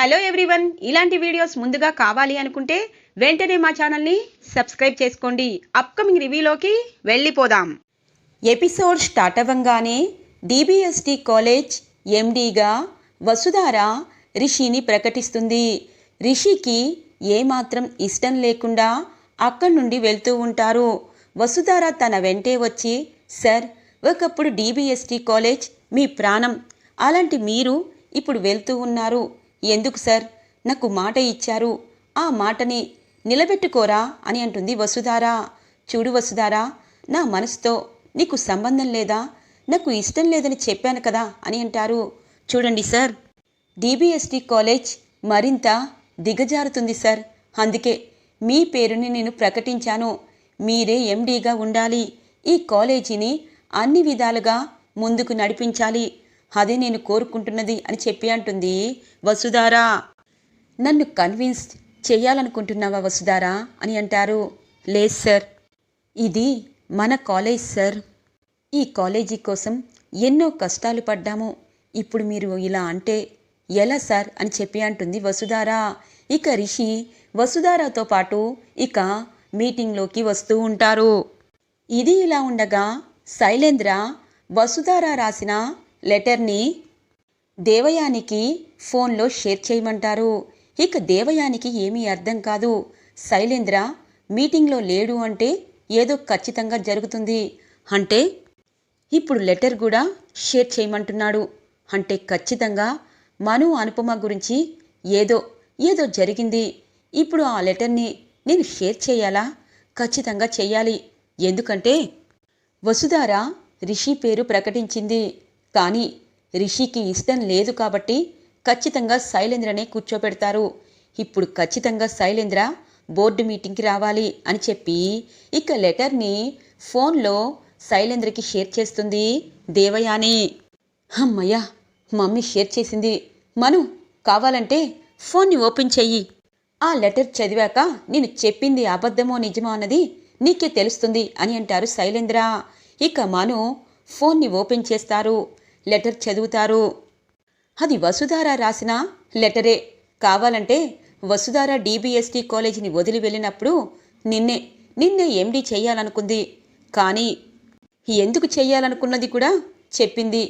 Hello everyone. ఇలాంటి videos ముందుగా కావాలి అనుకుంటే వెంటనే మా ఛానల్ని సబ్స్క్రైబ్ చేసుకోండి. అప్కమింగ్ రివ్యూలోకి వెళ్ళిపోదాం. ఎపిసోడ్ స్టార్ట్ అవ్వంగానే డిబిఎస్టి కాలేజ్ ఎండీగా వసుధార రిషిని ప్రకటిస్తుంది. రిషికి ఏమాత్రం ఇష్టం లేకుండా అక్కడి నుండి వెళ్తూ ఉంటారు. వసుధార తన వెంటే వచ్చి సార్ ఒకప్పుడు డిబిఎస్టి కాలేజ్ మీ ప్రాణం. అలాంటి మీరు ఇప్పుడు వెళ్తూ ఉన్నారు. ఎందుకు సార్? నాకు మాట ఇచ్చారు. ఆ మాటని నిలబెట్టుకోరా అని అంటుంది వసుధారా. చూడు వసుధారా నా మనసుతో నీకు సంబంధం లేదా? నాకు ఇష్టం లేదని చెప్పాను కదా అని అంటారు. చూడండి సార్ డిబిఎస్టి కాలేజ్ మరింత దిగజారుతుంది సార్. అందుకే మీ పేరుని నేను ప్రకటించాను. మీరే ఎండీగా ఉండాలి. ఈ కాలేజీని అన్ని విధాలుగా ముందుకు నడిపించాలి. అదే నేను కోరుకుంటున్నది అని చెప్పి అంటుంది వసుధారా నన్ను కన్విన్స్ చేయాలనుకుంటున్నావా వసుధారా? అని అంటారు. లేదు సార్ ఇది మన కాలేజ్ సార్ ఈ కాలేజీ కోసం ఎన్నో కష్టాలు పడ్డాము. ఇప్పుడు మీరు ఇలా అంటే ఎలా సార్ అని చెప్పి అంటుంది వసుధార. ఇక రిషి వసుధారతో పాటు ఇక మీటింగ్లోకి వస్తూ ఉంటారు. ఇది ఇలా ఉండగా శైలేంద్ర వసుధార రాసిన లెటర్ని దేవయానికి ఫోన్లో షేర్ చేయమంటారు. ఇక దేవయానికి ఏమీ అర్థం కాదు. శైలేంద్ర మీటింగ్లో లేడు అంటే ఏదో ఖచ్చితంగా జరుగుతుంది. అంటే ఇప్పుడు లెటర్ కూడా షేర్ చేయమంటున్నాడు. అంటే ఖచ్చితంగా మను అనుపమ గురించి ఏదో ఏదో జరిగింది. ఇప్పుడు ఆ లెటర్ని నేను షేర్ చేయాలా? ఖచ్చితంగా చెయ్యాలి ఎందుకంటే వసుధార రిషి పేరు ప్రకటించింది. కానీ రిషికి ఇష్టం లేదు కాబట్టి ఖచ్చితంగా శైలేంద్రనే కూర్చోపెడతారు. ఇప్పుడు ఖచ్చితంగా శైలేంద్ర బోర్డు మీటింగ్కి రావాలి అని చెప్పి ఇక లెటర్ని ఫోన్లో శైలేంద్రకి షేర్ చేస్తుంది దేవయాని. అమ్మయ్యా మమ్మీ షేర్ చేసింది. మను కావాలంటే ఫోన్ని ఓపెన్ చెయ్యి. ఆ లెటర్ చదివాక నేను చెప్పింది అబద్ధమో నిజమో అన్నది నీకే తెలుస్తుంది అని అంటారు శైలేంద్ర. ఇక మను ఫోన్ని ఓపెన్ చేస్తారు. లెటర్ చదువుతారు. అది వసుధార రాసిన లెటరే. కావాలంటే వసుధార డీబీఎస్టీ కాలేజీని వదిలి వెళ్ళినప్పుడు నిన్నే నిన్నే ఎండీ చేయాలనుకుంది. కానీ ఎందుకు చేయాలనుకున్నది కూడా చెప్పింది.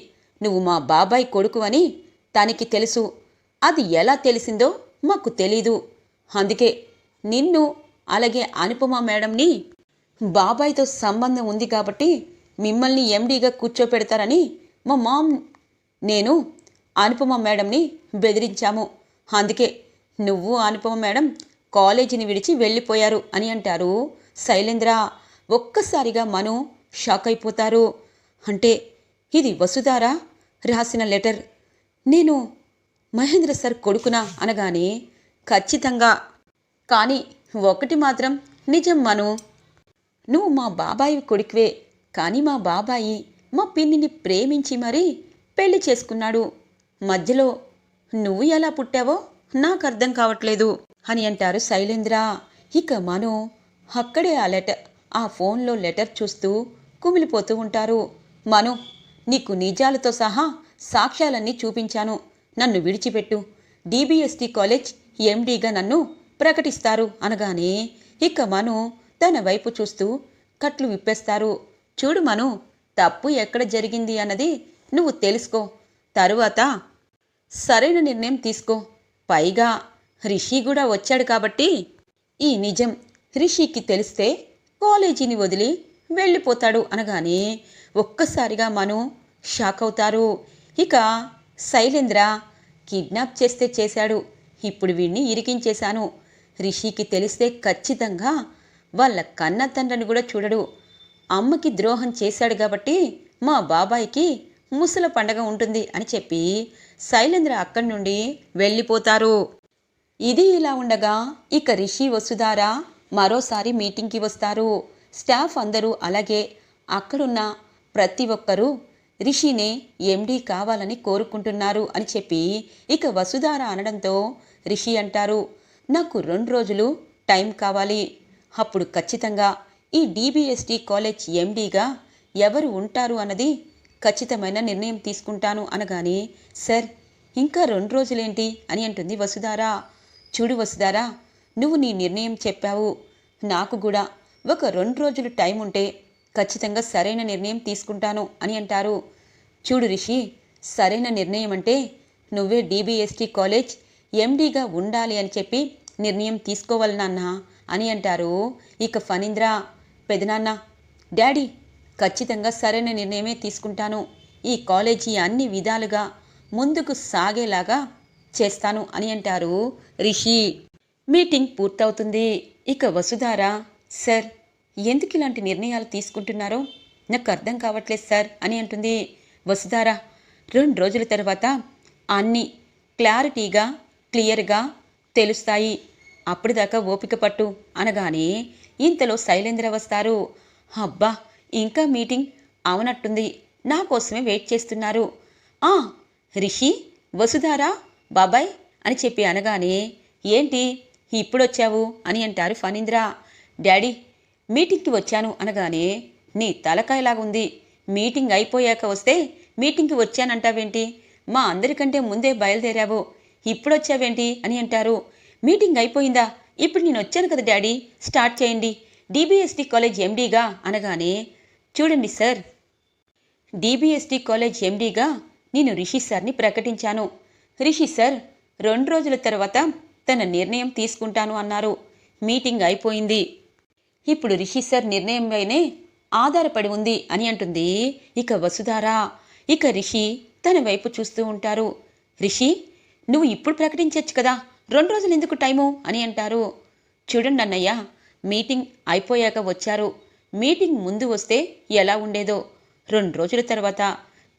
నువ్వు మా బాబాయ్ కొడుకు అని తనకి తెలుసు. అది ఎలా తెలిసిందో మాకు తెలీదు. అందుకే నిన్ను అలాగే అనుపమ మేడంని బాబాయ్తో సంబంధం ఉంది కాబట్టి మిమ్మల్ని ఎండీగా కూర్చోపెడతారని మా మామ్ నేను అనుపమ మేడంని బెదిరించాము. అందుకే నువ్వు అనుపమ మేడం కాలేజీని విడిచి వెళ్ళిపోయారు అని అంటారు. శైలేంద్ర ఒక్కసారిగా మను షాక్ అయిపోతారు. అంటే ఇది వసుధార? రాసిన లెటర్. నేను మహేంద్ర సార్ కొడుకునా? అనగానే ఖచ్చితంగా. కానీ ఒకటి మాత్రం నిజం మను. నువ్వు మా బాబాయి కొడుకువే. కానీ మా బాబాయి మా పిన్నిని ప్రేమించి మరీ పెళ్ళి చేసుకున్నాడు. మధ్యలో నువ్వు ఎలా పుట్టావో నాకు అర్థం కావట్లేదు అని అంటారు శైలేంద్ర. ఇక మను అక్కడే ఆ లెటర్ ఆ ఫోన్లో లెటర్ చూస్తూ కుమిలిపోతూ ఉంటారు. మను నీకు నిజాలతో సహా సాక్ష్యాలన్నీ చూపించాను. నన్ను విడిచిపెట్టు. డిబిఎస్టి కాలేజ్ ఎండీగా నన్ను ప్రకటిస్తారు అనగానే ఇక మను తన వైపు చూస్తూ కట్లు విప్పేస్తారు. చూడు మను తప్పు ఎక్కడ జరిగింది అన్నది నువ్వు తెలుసుకో. తరువాత సరైన నిర్ణయం తీసుకో. పైగా రిషి కూడా వచ్చాడు కాబట్టి ఈ నిజం రిషికి తెలిస్తే కాలేజీని వదిలి వెళ్ళిపోతాడు అనగానే ఒక్కసారిగా మను షాక్ అవుతారు. ఇక శైలేంద్ర కిడ్నాప్ చేస్తే చేశాడు. ఇప్పుడు వీడిని ఇరికించేశాను. రిషికి తెలిస్తే ఖచ్చితంగా వాళ్ళ కన్న తండ్రిని కూడా చూడడు. అమ్మకి ద్రోహం చేశాడు కాబట్టి మా బాబాయికి ముసల పండగ ఉంటుంది అని చెప్పి శైలేంద్ర అక్కడి నుండి వెళ్ళిపోతారు. ఇది ఇలా ఉండగా ఇక రిషి వసుధార మరోసారి మీటింగ్కి వస్తారు. స్టాఫ్ అందరూ అలాగే అక్కడున్న ప్రతి ఒక్కరూ రిషినే ఎండీ కావాలని కోరుకుంటున్నారు అని చెప్పి ఇక వసుధార అనడంతో రిషి అంటారు నాకు రెండు రోజులు టైం కావాలి. అప్పుడు ఖచ్చితంగా ఈ డీబీఎస్టీ కాలేజ్ ఎండీగా ఎవరు ఉంటారు అన్నది ఖచ్చితమైన నిర్ణయం తీసుకుంటాను అనగానే సార్ ఇంకా రెండు రోజులేంటి? అని అంటుంది వసుధారా. చూడు వసుధారా నువ్వు నీ నిర్ణయం చెప్పావు. నాకు కూడా ఒక రెండు రోజులు టైం ఉంటే ఖచ్చితంగా సరైన నిర్ణయం తీసుకుంటాను అని అంటారు. చూడు రిషి సరైన నిర్ణయం అంటే నువ్వే డీబీఎస్టీ కాలేజ్ ఎండీగా ఉండాలి అని చెప్పి నిర్ణయం తీసుకోవాలి నాన్న అని అంటారు. ఇక ఫణీంద్ర పెదనాన్న డాడీ ఖచ్చితంగా సరైన నిర్ణయమే తీసుకుంటాను. ఈ కాలేజీ అన్ని విధాలుగా ముందుకు సాగేలాగా చేస్తాను అని అంటారు రిషి. మీటింగ్ పూర్తవుతుంది. ఇక వసుధార సార్ ఎందుకు ఇలాంటి నిర్ణయాలు తీసుకుంటున్నారో? నాకు అర్థం కావట్లేదు సార్ అని అంటుంది వసుధార. రెండు రోజుల తర్వాత అన్నీ క్లారిటీగా క్లియర్గా తెలుస్తాయి. అప్పటిదాకా ఓపిక పట్టు అనగానే ఇంతలో శైలేంద్ర వస్తారు. అబ్బా ఇంకా మీటింగ్ అవనట్టుంది. నా కోసమే వెయిట్ చేస్తున్నారు. ఆ రిషి వసుధారా బాబాయ్ అని చెప్పి అనగానే ఏంటి ఇప్పుడొచ్చావు అని అంటారు ఫణీంద్ర. డాడీ మీటింగ్కి వచ్చాను అనగానే నీ తలకాయలాగుంది. మీటింగ్ అయిపోయాక వస్తే మీటింగ్కి వచ్చానంటావేంటి? మా అందరికంటే ముందే బయలుదేరావు. ఇప్పుడొచ్చావేంటి అని అంటారు. మీటింగ్ అయిపోయిందా? ఇప్పుడు నేను వచ్చాను కదా డాడీ. స్టార్ట్ చేయండి. డీబీఎస్టీ కాలేజ్ ఎండీగా అనగానే చూడండి సార్. డీబీఎస్టీ కాలేజ్ ఎండీగా నేను రిషి సార్ని ప్రకటించాను. రిషి సార్ రెండు రోజుల తర్వాత తన నిర్ణయం తీసుకుంటాను అన్నారు. మీటింగ్ అయిపోయింది. ఇప్పుడు రిషి సార్ నిర్ణయంపైనే ఆధారపడి ఉంది అని అంటుంది. ఇక వసుధారా ఇక రిషి తన వైపు చూస్తూ ఉంటారు. రిషి నువ్వు ఇప్పుడు ప్రకటించవచ్చు కదా? రెండు రోజులు ఎందుకు టైము అని అంటారు. చూడండి అన్నయ్య మీటింగ్ అయిపోయాక వచ్చారు. మీటింగ్ ముందు వస్తే ఎలా ఉండేదో. రెండు రోజుల తర్వాత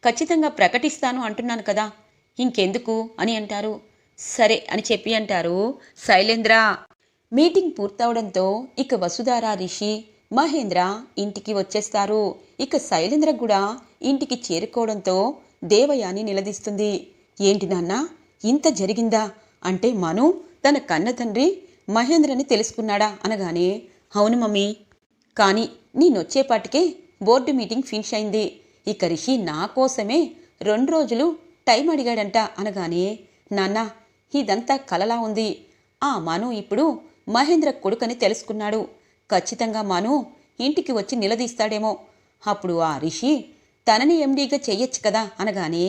ఖచ్చితంగా ప్రకటిస్తాను అంటున్నాను కదా. ఇంకెందుకు అని అంటారు. సరే అని చెప్పి అంటారు శైలేంద్ర. మీటింగ్ పూర్తవడంతో ఇక వసుధార రిషి మహేంద్ర ఇంటికి వచ్చేస్తారు. ఇక శైలేంద్ర కూడా ఇంటికి చేరుకోవడంతో దేవయాని నిలదీస్తుంది. ఏంటి నాన్న ఇంత జరిగిందా? అంటే మను తన కన్న తండ్రి మహేంద్రని తెలుసుకున్నాడా అనగానే అవును మమ్మీ. కానీ నేనొచ్చేపాటికే బోర్డు మీటింగ్ ఫినిష్ అయింది. ఇక రిషి నా కోసమే రెండు రోజులు టైం అడిగాడంట అనగానే నాన్న ఇదంతా కలలా ఉంది. ఆ మను ఇప్పుడు మహేంద్ర కొడుకని తెలుసుకున్నాడు. ఖచ్చితంగా మను ఇంటికి వచ్చి నిలదీస్తాడేమో. అప్పుడు ఆ రిషి తనని ఎండీగా చెయ్యొచ్చు కదా అనగానే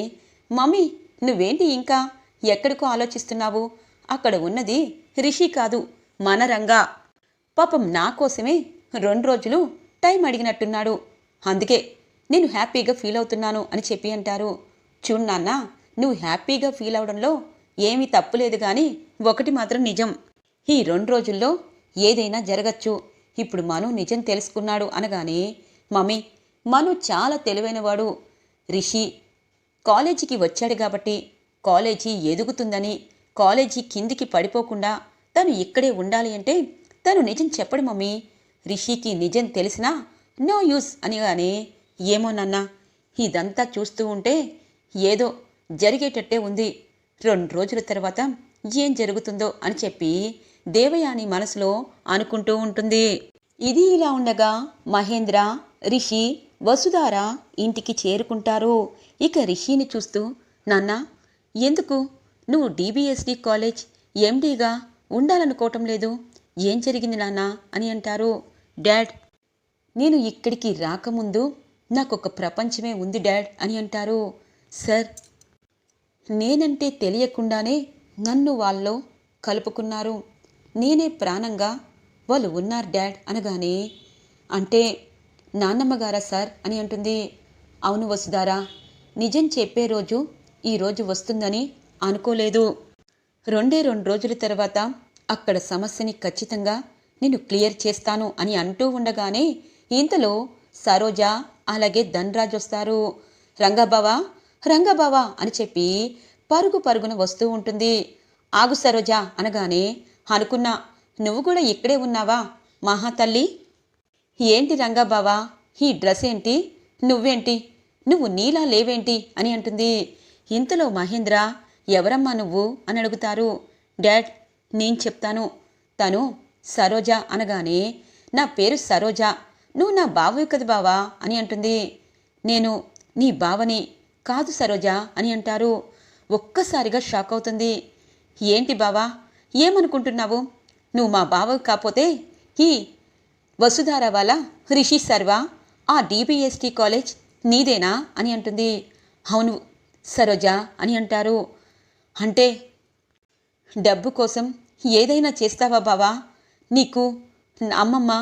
మమ్మీ నువ్వేంటి ఇంకా? ఎక్కడికో ఆలోచిస్తున్నావు? అక్కడ ఉన్నది రిషి కాదు మన రంగా. పాపం నా కోసమే రెండు రోజులు టైం అడిగినట్టున్నాడు. అందుకే నేను హ్యాపీగా ఫీల్ అవుతున్నాను అని చెప్పి అంటారు. చూడు నాన్న నువ్వు హ్యాపీగా ఫీల్ అవడంలో ఏమీ తప్పులేదు కానీ ఒకటి మాత్రం నిజం. ఈ రెండు రోజుల్లో ఏదైనా జరగచ్చు. ఇప్పుడు మను నిజం తెలుసుకున్నాడు అనగానే మమ్మీ మను చాలా తెలివైనవాడు. రిషి కాలేజీకి వచ్చాడు కాబట్టి కాలేజీ ఎదుగుతుందని కాలేజీ కిందికి పడిపోకుండా తను ఇక్కడే ఉండాలి అంటే తను నిజం చెప్పడు మమ్మీ. రిషికి నిజం తెలిసినా నో యూస్ అనిగానే ఏమో నాన్న ఇదంతా చూస్తూ ఉంటే ఏదో జరిగేటట్టే ఉంది. రెండు రోజుల తర్వాత ఏం జరుగుతుందో అని చెప్పి దేవయాని మనసులో అనుకుంటూ ఉంటుంది. ఇది ఇలా ఉండగా మహేంద్ర రిషి వసుధార ఇంటికి చేరుకుంటారు. ఇక రిషిని చూస్తూ నాన్న ఎందుకు? నువ్వు డీబీఎస్డి కాలేజ్ ఎండీగా ఉండాలనుకోవటం లేదు. ఏం జరిగింది నాన్న? అని అంటారు డాడ్. నేను ఇక్కడికి రాకముందు నాకు ఒక ప్రపంచమే ఉంది డాడ్ అని అంటారు సార్. నేనంటే తెలియకుండానే నన్ను వాళ్ళలో కలుపుకున్నారు. నేనే ప్రాణంగా వాళ్ళు ఉన్నారు డాడ్ అనగానే అంటే నాన్నమ్మగారా సార్? అని అంటుంది. అవును వసుదారా నిజం చెప్పే రోజు ఈ రోజు వస్తుందని అనుకోలేదు. రెండే రెండు రోజుల తర్వాత అక్కడ సమస్యని ఖచ్చితంగా నేను క్లియర్ చేస్తాను అని అంటూ ఉండగానే ఇంతలో సరోజ అలాగే ధనరాజ్ వస్తారు. రంగబావా రంగబావా అని చెప్పి పరుగు పరుగున వస్తూ ఉంటుంది. ఆగు సరోజ అనగానే అనుకున్నా నువ్వు కూడా ఇక్కడే ఉన్నావా మహాతల్లి? ఏంటి రంగబావా ఈ డ్రెస్ ఏంటి? నువ్వేంటి? నువ్వు నీలా లేవేంటి? అని అంటుంది. ఇంతలో మహేంద్ర ఎవరమ్మా నువ్వు? అని అడుగుతారు. డాడ్ నేను చెప్తాను. తను సరోజ అనగానే నా పేరు సరోజ. నువ్వు నా బావే కదా బావా? అని అంటుంది. నేను నీ బావని కాదు సరోజ అని అంటారు. ఒక్కసారిగా షాక్ అవుతుంది. ఏంటి బావా ఏమనుకుంటున్నావు? నువ్వు మా బావ కాకపోతే ఈ వసుధార వాళ్ళ రిషి సర్వా ఆ డిబిఎస్టీ కాలేజ్ నీదేనా? అని అంటుంది. అవును సరోజ అని అంటారు. అంటే డబ్బు కోసం ఏదైనా చేస్తావా బావా? నీకు నా అమ్మమ్మ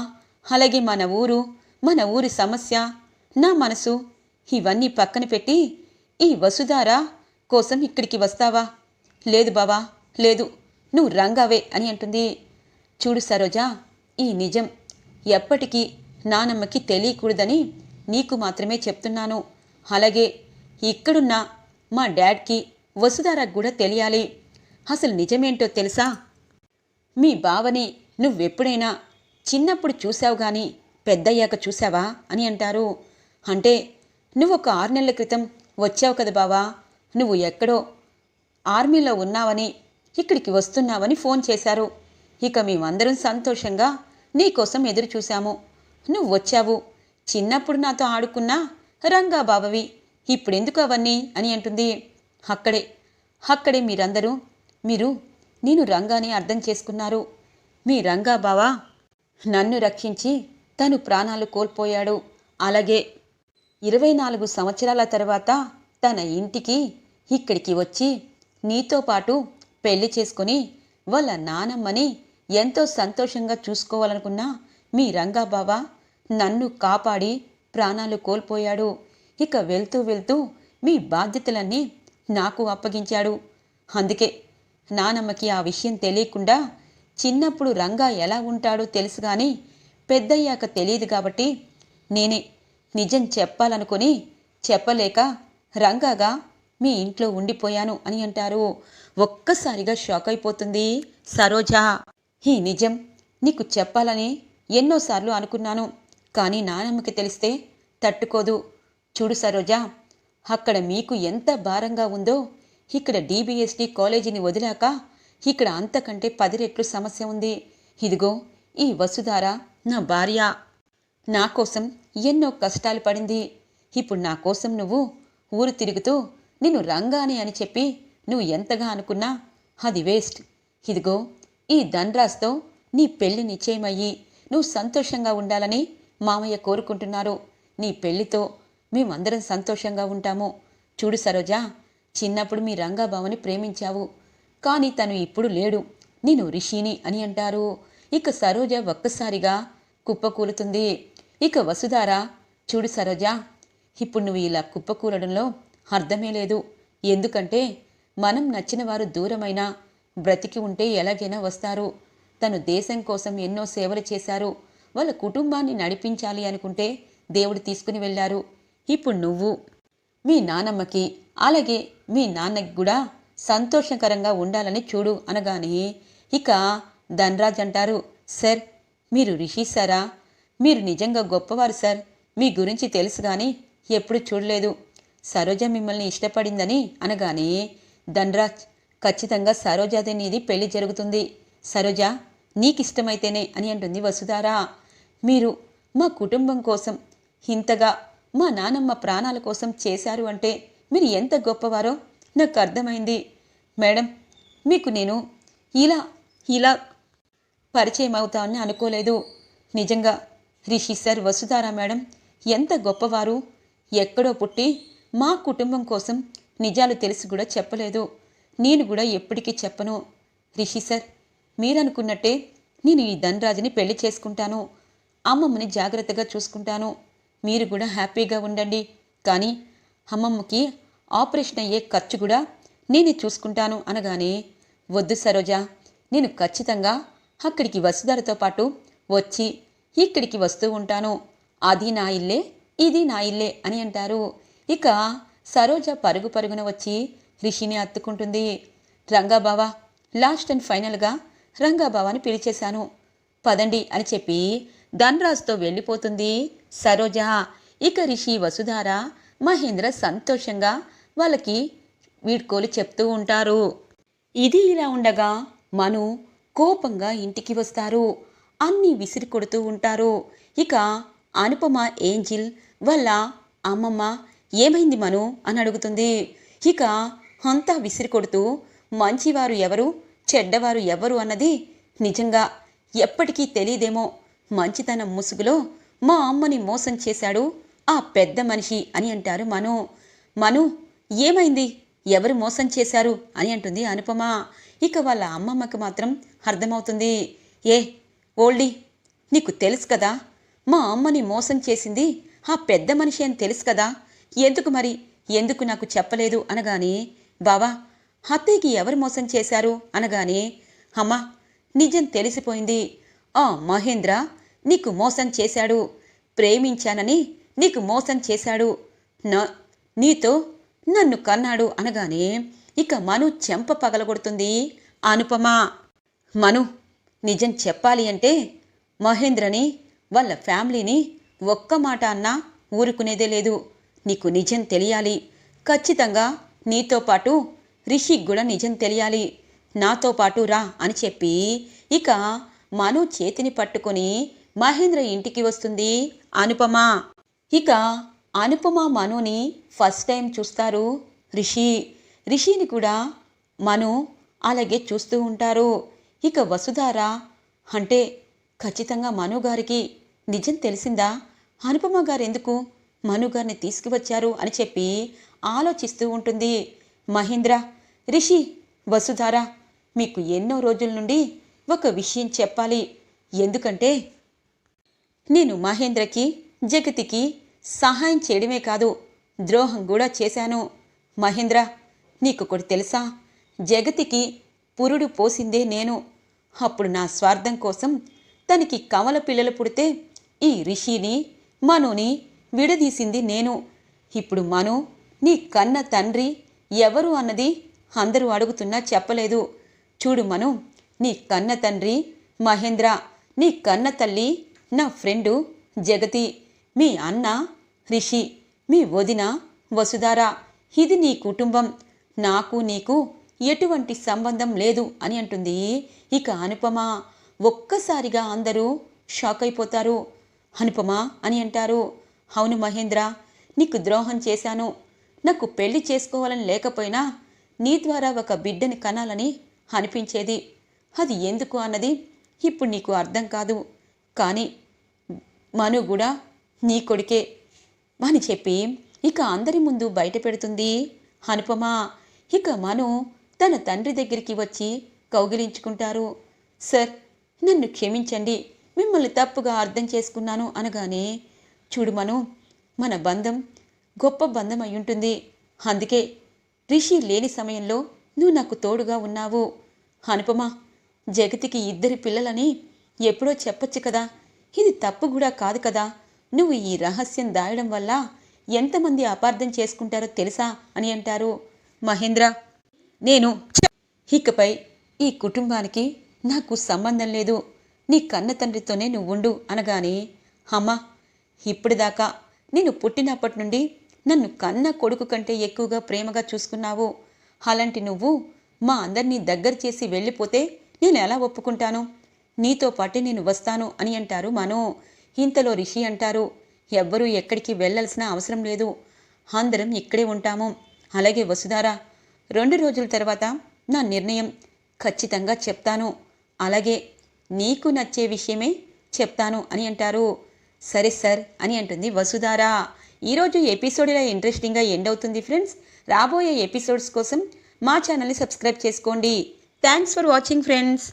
అలాగే మన ఊరు మన ఊరి సమస్య నా మనసు ఇవన్నీ పక్కన పెట్టి ఈ వసుధార కోసం ఇక్కడికి వస్తావా? లేదు బావా లేదు నువ్వు రంగావే అని అంటుంది. చూడు సరోజా ఈ నిజం ఎప్పటికీ నానమ్మకి తెలియకూడదని నీకు మాత్రమే చెప్తున్నాను. అలాగే ఇక్కడున్న మా డాడ్కి వసుధారకు కూడా తెలియాలి. అసలు నిజమేంటో తెలుసా? మీ బావని నువ్వెప్పుడైనా చిన్నప్పుడు చూసావు గాని పెద్దయ్యాక చూసావా అని అంటారు. అంటే నువ్వు ఒక ఆరు నెలల క్రితం వచ్చావు కదా బావా. నువ్వు ఎక్కడో ఆర్మీలో ఉన్నావని ఇక్కడికి వస్తున్నావని ఫోన్ చేశారు. ఇక మేమందరం సంతోషంగా నీకోసం ఎదురు చూశాము నువ్వు వచ్చావు చిన్నప్పుడు నాతో ఆడుకున్నా రంగా బావవి. ఇప్పుడెందుకు అవన్నీ? అని అంటుంది. అక్కడే అక్కడే మీరందరూ మీరు నేను రంగాని అర్థం చేసుకున్నారు. మీ రంగా బావా నన్ను రక్షించి తను ప్రాణాలు కోల్పోయాడు. అలాగే ఇరవై నాలుగు సంవత్సరాల తర్వాత తన ఇంటికి ఇక్కడికి వచ్చి నీతో పాటు పెళ్ళి చేసుకుని వాళ్ళ నానమ్మని ఎంతో సంతోషంగా చూసుకోవాలనుకున్న మీ రంగా బావ నన్ను కాపాడి ప్రాణాలు కోల్పోయాడు. ఇక వెళ్తూ వెళ్తూ మీ బాధ్యతలన్నీ నాకు అప్పగించాడు. అందుకే నానమ్మకి ఆ విషయం తెలియకుండా చిన్నప్పుడు రంగా ఎలా ఉంటాడో తెలుసు కానీ పెద్దయ్యాక తెలియదు కాబట్టి నేనే నిజం చెప్పాలనుకుని చెప్పలేక రంగాగా మీ ఇంట్లో ఉండిపోయాను అని అంటారు. ఒక్కసారిగా షాక్ అయిపోతుంది సరోజా. ఈ నిజం నీకు చెప్పాలని ఎన్నోసార్లు అనుకున్నాను. కానీ నానమ్మకి తెలిస్తే తట్టుకోదు. చూడు సరోజా అక్కడ మీకు ఎంత భారంగా ఉందో. ఇక్కడ డీబీఎస్టీ కాలేజీని వదిలాక ఇక్కడ అంతకంటే పది రెట్లు సమస్య ఉంది. ఇదిగో ఈ వసుధార నా భార్య. నా కోసం ఎన్నో కష్టాలు పడింది. ఇప్పుడు నా కోసం నువ్వు ఊరు తిరుగుతూ నిన్ను రంగాని అని చెప్పి నువ్వు ఎంతగా అనుకున్నా అది వేస్ట్. ఇదిగో ఈ ధన్రాజ్తో నీ పెళ్ళి నిశ్చయమయ్యి నువ్వు సంతోషంగా ఉండాలని మామయ్య కోరుకుంటున్నారు. నీ పెళ్ళితో మేమందరం సంతోషంగా ఉంటాము. చూడు సరోజా చిన్నప్పుడు మీ రంగాబావని ప్రేమించావు. కానీ తను ఇప్పుడు లేడు. నేను రిషిని అని అంటారు. ఇక సరోజ ఒక్కసారిగా కుప్పకూలుతుంది. ఇక వసుధార చూడు సరోజ ఇప్పుడు నువ్వు ఇలా కుప్పకూలడంలో అర్థమే లేదు. ఎందుకంటే మనం నచ్చిన వారు దూరమైనా బ్రతికి ఉంటే ఎలాగైనా వస్తారు. తను దేశం కోసం ఎన్నో సేవలు చేశారు. వాళ్ళ కుటుంబాన్ని నడిపించాలి అనుకుంటే దేవుడు తీసుకుని వెళ్ళారు. ఇప్పుడు నువ్వు మీ నానమ్మకి అలాగే మీ నాన్నకి కూడా సంతోషకరంగా ఉండాలని చూడు అనగానే ఇక ధనరాజ్ అంటారు సార్ మీరు రిషి సారా? మీరు నిజంగా గొప్పవారు సార్. మీ గురించి తెలుసు కానీ ఎప్పుడు చూడలేదు. సరోజ మిమ్మల్ని ఇష్టపడిందని అనగానే ధనరాజ్ ఖచ్చితంగా సరోజాదే నీది పెళ్ళి జరుగుతుంది. సరోజ నీకిష్టమైతేనే అని అంటుంది వసుధారా. మీరు మా కుటుంబం కోసం ఇంతగా మా నానమ్మ ప్రాణాల కోసం చేశారు అంటే మీరు ఎంత గొప్పవారో నాకు అర్థమైంది. మేడం మీకు నేను ఇలా ఇలా పరిచయం అవుతామని అనుకోలేదు. నిజంగా రిషి సార్ వసుధారా మేడం ఎంత గొప్పవారు. ఎక్కడో పుట్టి మా కుటుంబం కోసం నిజాలు తెలిసి కూడా చెప్పలేదు. నేను కూడా ఎప్పటికీ చెప్పను. రిషి సార్ మీరనుకున్నట్టే నేను ఈ ధనరాజుని పెళ్ళి చేసుకుంటాను. అమ్మమ్మని జాగ్రత్తగా చూసుకుంటాను. మీరు కూడా హ్యాపీగా ఉండండి. కానీ అమ్మమ్మకి ఆపరేషన్ అయ్యే ఖర్చు కూడా నేనే చూసుకుంటాను అనగానే వద్దు సరోజ నేను ఖచ్చితంగా అక్కడికి వసుధారతో పాటు వచ్చి ఇక్కడికి వస్తూ ఉంటాను. అది నా ఇల్లే ఇది నా ఇల్లే అని అంటారు. ఇక సరోజ పరుగు పరుగున వచ్చి రిషిని అత్తుకుంటుంది. రంగాబావా లాస్ట్ అండ్ ఫైనల్గా రంగాబావాని పిలిచేశాను. పదండి అని చెప్పి ధన్రాజ్తో వెళ్ళిపోతుంది. సరోజ ఇక రిషి వసుధార మహేంద్ర సంతోషంగా వాళ్ళకి వీడ్కోలు చెప్తూ ఉంటారు. ఇది ఇలా ఉండగా మను కోపంగా ఇంటికి వస్తారు. అన్నీ విసిరి కొడుతూ ఉంటారు. ఇక అనుపమ ఏంజిల్ వాళ్ళ అమ్మమ్మ ఏమైంది మను? అని అడుగుతుంది. ఇక అంతా విసిరి కొడుతూ మంచివారు ఎవరు? చెడ్డవారు ఎవరు? అన్నది నిజంగా ఎప్పటికీ తెలియదేమో. మంచితనం ముసుగులో మా అమ్మని మోసం చేశాడు ఆ పెద్ద మనిషి అని అంటారు మను. మను ఏమైంది? ఎవరు మోసం చేశారు అని అంటుంది అనుపమ. ఇక వాళ్ళ అమ్మమ్మకి మాత్రం అర్థమవుతుంది. ఏ ఓల్డీ నీకు తెలుసు కదా? మా అమ్మని మోసం చేసింది ఆ పెద్ద మనిషి అని తెలుసు కదా? ఎందుకు మరి? ఎందుకు నాకు చెప్పలేదు అనగానే బావా అత్తయ్యకి ఎవరు మోసం చేశారు? అనగానే అమ్మ నిజం తెలిసిపోయింది. ఆ మహేంద్ర నీకు మోసం చేశాడు. ప్రేమించానని నీకు మోసం చేశాడు. నా నీతో నన్ను కన్నాడు అనగానే ఇక మను చెంప పగలగొడుతుంది. అనుపమ మను నిజం చెప్పాలి అంటే మహేంద్రని వాళ్ళ ఫ్యామిలీని ఒక్క మాట అన్నా ఊరుకునేదే లేదు. నీకు నిజం తెలియాలి. ఖచ్చితంగా నీతో పాటు రిషికి కూడా నిజం తెలియాలి. నాతో పాటు రా అని చెప్పి ఇక మను చేతిని పట్టుకొని మహేంద్ర ఇంటికి వస్తుంది. అనుపమ. ఇక అనుపమ మనుని ఫస్ట్ టైం చూస్తారు రిషి. రిషిని కూడా మను అలాగే చూస్తూ ఉంటారు. ఇక వసుధార అంటే ఖచ్చితంగా మను గారికి నిజం తెలిసిందా? అనుపమ గారు ఎందుకు మను గారిని తీసుకువచ్చారు అని చెప్పి ఆలోచిస్తూ ఉంటుంది. మహేంద్ర రిషి వసుధార మీకు ఎన్నో రోజుల నుండి ఒక విషయం చెప్పాలి. ఎందుకంటే నేను మహేంద్రకి జగతికి సహాయం చేయడమే కాదు ద్రోహం కూడా చేశాను. మహేంద్ర నీకు ఒకటి తెలుసా? జగతికి పురుడు పోసిందే నేను. అప్పుడు నా స్వార్థం కోసం తనకి కమల పిల్లలు పుడితే ఈ రిషిని మనుని విడదీసింది నేను. ఇప్పుడు మను నీ కన్న తండ్రి ఎవరు అన్నది అందరూ అడుగుతున్నా చెప్పలేదు. చూడు మను నీ కన్న తండ్రి మహేంద్ర నీ కన్న తల్లి నా ఫ్రెండు జగతి మీ అన్న రిషి మీ వదిన వసుధార. ఇది నీ కుటుంబం. నాకు నీకు ఎటువంటి సంబంధం లేదు అని అంటుంది. ఇక అనుపమ ఒక్కసారిగా అందరూ షాక్ అయిపోతారు. అనుపమ అని అంటారు. అవును మహేంద్ర నీకు ద్రోహం చేశాను. నాకు పెళ్ళి చేసుకోవాలని లేకపోయినా నీ ద్వారా ఒక బిడ్డని కనాలని అనిపించేది. అది ఎందుకు అన్నది ఇప్పుడు నీకు అర్థం కాదు. కానీ మను కూడా నీ కొడుకే అని చెప్పి ఇక అందరి ముందు బయట పెడుతుంది అనుపమ ఇక మను తన తండ్రి దగ్గరికి వచ్చి కౌగిలించుకుంటారు. సార్ నన్ను క్షమించండి. మిమ్మల్ని తప్పుగా అర్థం చేసుకున్నాను అనగానే చూడు మను మన బంధం గొప్ప బంధం అయి ఉంటుంది. అందుకే రిషి లేని సమయంలో నువ్వు నాకు తోడుగా ఉన్నావు. అనుపమ జగతికి ఇద్దరి పిల్లలని ఎప్పుడో చెప్పొచ్చు కదా. ఇది తప్పు కూడా కాదు కదా. నువ్వు ఈ రహస్యం దాయడం వల్ల ఎంతమంది అపార్థం చేసుకుంటారో తెలుసా అని అంటారు. మహేంద్ర నేను ఇకపై ఈ కుటుంబానికి నాకు సంబంధం లేదు. నీ కన్న తండ్రితోనే నువ్వుండు అనగానే అమ్మా ఇప్పటిదాకా నేను పుట్టినప్పటి నుండి నన్ను కన్న కొడుకు కంటే ఎక్కువగా ప్రేమగా చూసుకున్నావు. అలాంటి నువ్వు మా అందరినీ దగ్గర చేసి వెళ్ళిపోతే నేను ఎలా ఒప్పుకుంటాను? నీతో పాటు నేను వస్తాను అని అంటారు మనో. ఇంతలో రిషి అంటారు ఎవ్వరూ ఎక్కడికి వెళ్ళాల్సిన అవసరం లేదు. అందరం ఇక్కడే ఉంటాము. అలాగే వసుధారా రెండు రోజుల తర్వాత నా నిర్ణయం ఖచ్చితంగా చెప్తాను. అలాగే నీకు నచ్చే విషయమే చెప్తాను అని అంటారు. సరే సార్ అని అంటుంది వసుధారా. ఈరోజు ఎపిసోడ్ ఇలా ఇంట్రెస్టింగ్గా ఎండ్ అవుతుంది ఫ్రెండ్స్. రాబోయే ఎపిసోడ్స్ కోసం మా ఛానల్ని సబ్స్క్రైబ్ చేసుకోండి. Thanks for watching friends.